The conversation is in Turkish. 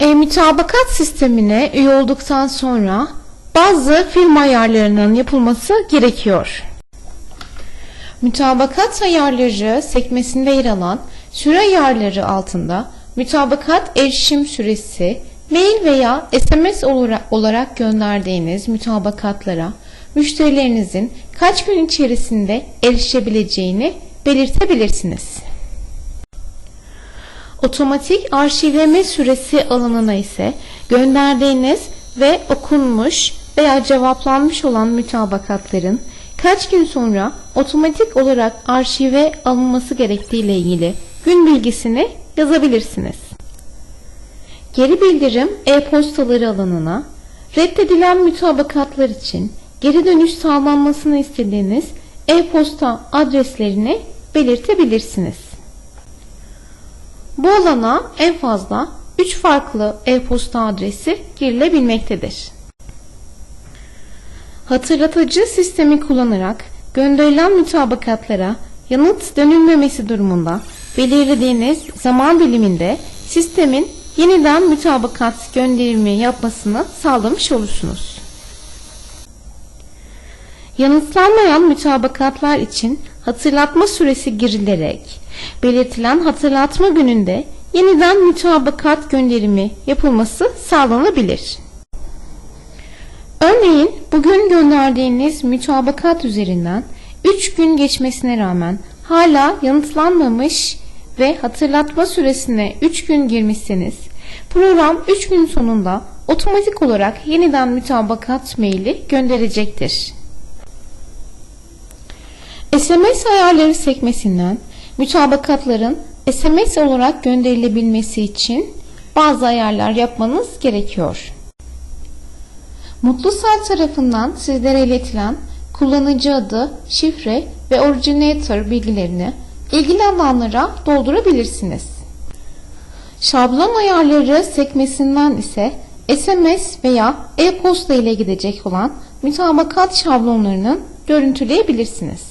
E-mütabakat sistemine üye olduktan sonra bazı firma ayarlarının yapılması gerekiyor. Mütabakat ayarları sekmesinde yer alan süre ayarları altında mütabakat erişim süresi, mail veya SMS olarak gönderdiğiniz mütabakatlara müşterilerinizin kaç gün içerisinde erişebileceğini belirtebilirsiniz. Otomatik arşivleme süresi alanına ise gönderdiğiniz ve okunmuş veya cevaplanmış olan mütabakatların kaç gün sonra otomatik olarak arşive alınması gerektiği ile ilgili gün bilgisini yazabilirsiniz. Geri bildirim e-postaları alanına reddedilen mütabakatlar için geri dönüş sağlanmasını istediğiniz e-posta adreslerini belirtebilirsiniz. Bu alana en fazla 3 farklı e-posta adresi girilebilmektedir. Hatırlatıcı sistemi kullanarak gönderilen mütabakatlara yanıt dönülmemesi durumunda belirlediğiniz zaman diliminde sistemin yeniden mütabakat gönderimi yapmasını sağlamış olursunuz. Yanıtlanmayan mütabakatlar için hatırlatma süresi girilerek belirtilen hatırlatma gününde yeniden mütabakat gönderimi yapılması sağlanabilir. Örneğin bugün gönderdiğiniz mütabakat üzerinden 3 gün geçmesine rağmen hala yanıtlanmamış ve hatırlatma süresine 3 gün girmişseniz program 3 gün sonunda otomatik olarak yeniden mütabakat maili gönderecektir. SMS ayarları sekmesinden mütabakatların SMS olarak gönderilebilmesi için bazı ayarlar yapmanız gerekiyor. Mutlusal tarafından sizlere iletilen kullanıcı adı, şifre ve originator bilgilerini ilgili alanlara doldurabilirsiniz. Şablon ayarları sekmesinden ise SMS veya e-posta ile gidecek olan mütabakat şablonlarını görüntüleyebilirsiniz.